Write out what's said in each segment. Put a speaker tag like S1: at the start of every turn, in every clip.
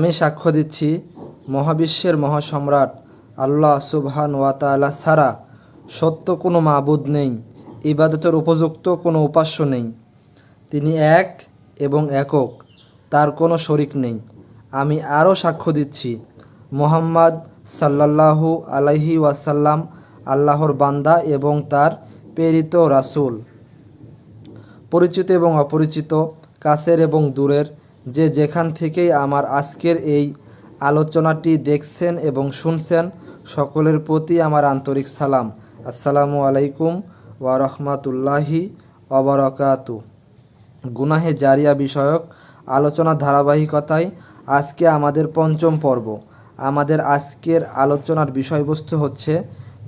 S1: আমি সাক্ষ্য দিচ্ছি, মহাবিশ্বের মহাসম্রাট আল্লাহ সুবহান ওয়াতালা ছাড়া সত্য কোনো মাবুদ নেই, ইবাদতের উপযুক্ত কোনো উপাস্য নেই। তিনি এক এবং একক, তার কোনো শরিক নেই। আমি আরও সাক্ষ্য দিচ্ছি, মোহাম্মদ সাল্লাল্লাহু আলাইহি ওয়াসাল্লাম আল্লাহর বান্দা এবং তার প্রেরিত রাসূল। পরিচিত এবং অপরিচিত, কাছের এবং দূরের যে যেখান থেকেই আমার আজকের এই আলোচনাটি দেখছেন এবং শুনছেন, সকলের প্রতি আমার আন্তরিক সালাম। আসসালামু আলাইকুম ওয়া রহমাতুল্লাহি অবরকাতু গুনাহে জারিয়া বিষয়ক আলোচনা ধারাবাহিকতায় আজকে আমাদের পঞ্চম পর্ব। আমাদের আজকের আলোচনার বিষয়বস্তু হচ্ছে,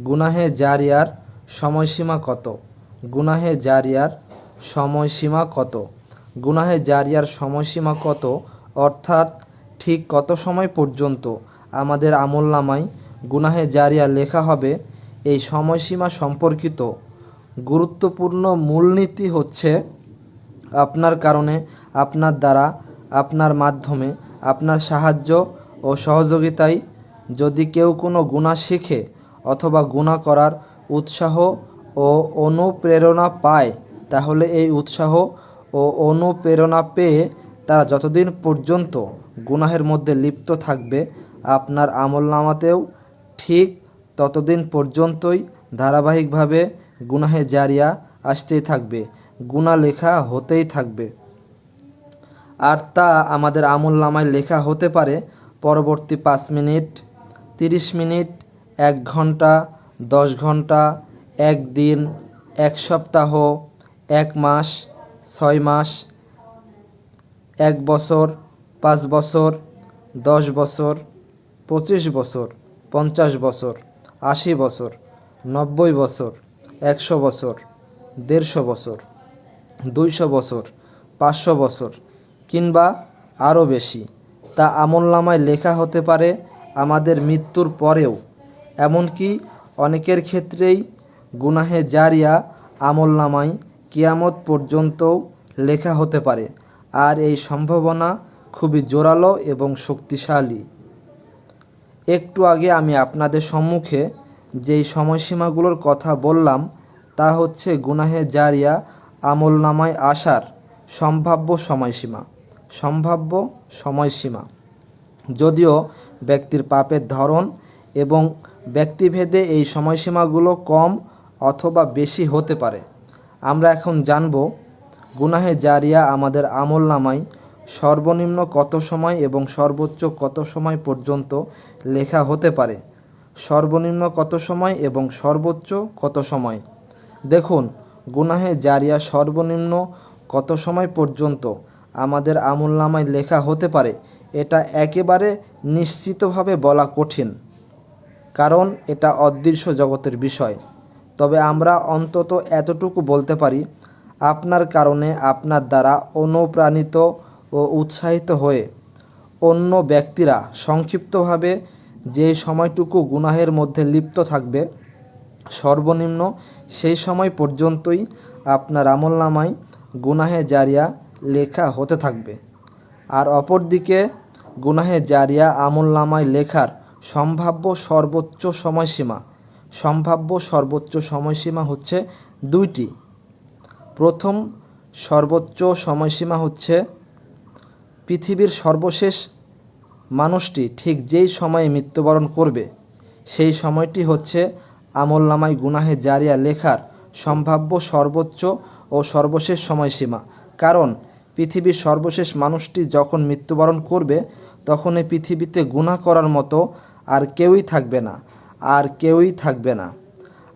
S1: গুনাহে জারিয়ার সময়সীমা কত? গুনাহে জারিয়ার সময়সীমা কত? গুনাহে জারিয়ার সময়সীমা কত? অর্থাৎ ঠিক কত সময় পর্যন্ত আমাদের আমল নামায় গুনাহে জারিয়া লেখা হবে? এই সময়সীমা সম্পর্কিত গুরুত্বপূর্ণ মূলনীতি হচ্ছে আপনার কারণে, আপনার দ্বারা, আপনার মাধ্যমে, আপনার সাহায্য ও সহযোগিতায় যদি কেউ কোনো গুণা শিখে অথবা গুণা করার উৎসাহ ও অনুপ্রেরণা পায়, তাহলে এই উৎসাহ ও অনুপ্রেরণা পেয়ে তারা যতদিন পর্যন্ত গুনাহের মধ্যে লিপ্ত থাকবে, আপনার আমল নামাতেও ঠিক ততদিন পর্যন্তই ধারাবাহিকভাবে গুনাহে জারিয়া আসতেই থাকবে গুণা লেখা হতেই থাকবে। আর তা আমাদের আমল নামায় লেখা হতে পারে পরবর্তী পাঁচ মিনিট, তিরিশ মিনিট, এক ঘণ্টা, দশ ঘণ্টা, এক দিন, এক সপ্তাহ, এক মাস ছয় মাস, এক বছর, পাঁচ বছর, দশ বছর, পঁচিশ বছর, পঞ্চাশ বছর, আশি বছর, নব্বই বছর, একশো বছর, দেড়শো বছর, দুইশো বছর, পাঁচশো বছর কিংবা আরও বেশি। তা আমলনামায় লেখা হতে পারে আমাদের মৃত্যুর পরেও। এমনকি অনেকের ক্ষেত্রেই গুনাহে জারিয়া আমলনামায় কিয়ামত পর্যন্তও লেখা হতে পারে। আর এই সম্ভাবনা খুবই জোরালো এবং শক্তিশালী। একটু আগে আমি আপনাদের সম্মুখে যেই সময়সীমাগুলোর কথা বললাম, তা হচ্ছে গুনাহে জারিয়া আমল নামায় আসার সম্ভাব্য সময়সীমা। সম্ভাব্য সময়সীমা। যদিও ব্যক্তির পাপের ধরন এবং ব্যক্তিভেদে এই সময়সীমাগুলো কম অথবা বেশি হতে পারে। আমরা এখন জানব, গুনাহে জারিয়া আমাদের আমল নামায় সর্বনিম্ন কত সময় এবং সর্বোচ্চ কত সময় পর্যন্ত লেখা হতে পারে? সর্বনিম্ন কত সময় এবং সর্বোচ্চ কত সময়? দেখুন, গুনাহে জারিয়া সর্বনিম্ন কত সময় পর্যন্ত আমাদের আমল নামায় লেখা হতে পারে, এটা একেবারে নিশ্চিতভাবে বলা কঠিন। কারণ এটা অদৃশ্য জগতের বিষয়। তবে আমরা অন্তত এতটুকু বলতে পারি, আপনার কারণে আপনার দ্বারা অনুপ্রাণিত ও উৎসাহিত হয়ে অন্য ব্যক্তিরা সংক্ষিপ্তভাবে যে সময়টুকু গুনাহের মধ্যে লিপ্ত থাকবে, সর্বনিম্ন সেই সময় পর্যন্তই আপনার আমলনামায় গুনাহে জারিয়া লেখা হতে থাকবে। আর অপরদিকে, গুনাহে জারিয়া আমলনামায় লেখার সম্ভাব্য সর্বোচ্চ সময়সীমা সম্ভাব্য সর্বোচ্চ সময়সীমা হচ্ছে দুইটি। প্রথম সর্বোচ্চ সময়সীমা হচ্ছে পৃথিবীর সর্বশেষ মানুষটি ঠিক যেই সময়ে মৃত্যুবরণ করবে, সেই সময়টি হচ্ছে আমল নামায় গুনাহে জারিয়া লেখার সম্ভাব্য সর্বোচ্চ ও সর্বশেষ সময়সীমা। কারণ পৃথিবীর সর্বশেষ মানুষটি যখন মৃত্যুবরণ করবে তখন এই পৃথিবীতে গুনাহ করার মতো আর কেউই থাকবে না। আর কেউই থাকবে না।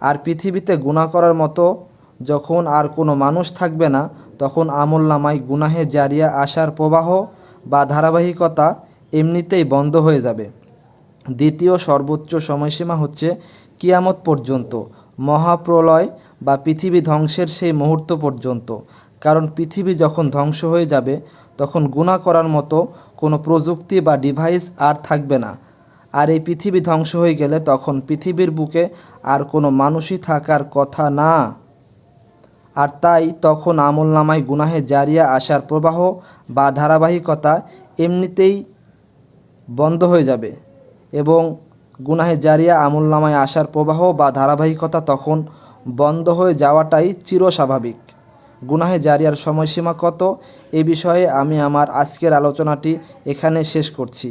S1: আর পৃথিবীতে গুনাহ করার মতো যখন আর কোনো মানুষ থাকবে না, তখন আমল নামায় গুনাহে জারিয়া আসার প্রবাহ বা ধারাবাহিকতা এমনিতেই বন্ধ হয়ে যাবে। দ্বিতীয় সর্বোচ্চ সময়সীমা হচ্ছে কিয়ামত পর্যন্ত, মহাপ্রলয় বা পৃথিবী ধ্বংসের সেই মুহূর্ত পর্যন্ত। কারণ পৃথিবী যখন ধ্বংস হয়ে যাবে, তখন গুণা করার মতো কোনো প্রযুক্তি বা ডিভাইস আর থাকবে না। আর এই পৃথিবী ধ্বংস হয়ে গেলে তখন পৃথিবীর বুকে আর কোনো মানুষই থাকার কথা না। আর তাই তখন আমল নামায় গুনাহে জারিয়া আসার প্রবাহ বা ধারাবাহিকতা এমনিতেই বন্ধ হয়ে যাবে এবং গুনাহে জারিয়া আমল নামায় আসার প্রবাহ বা ধারাবাহিকতা তখন বন্ধ হয়ে যাওয়াটাই চিরস্বাভাবিক। গুনাহে জারিয়ার সময়সীমা কত? এ বিষয়ে আমি আমার আজকের আলোচনাটি এখানে শেষ করছি।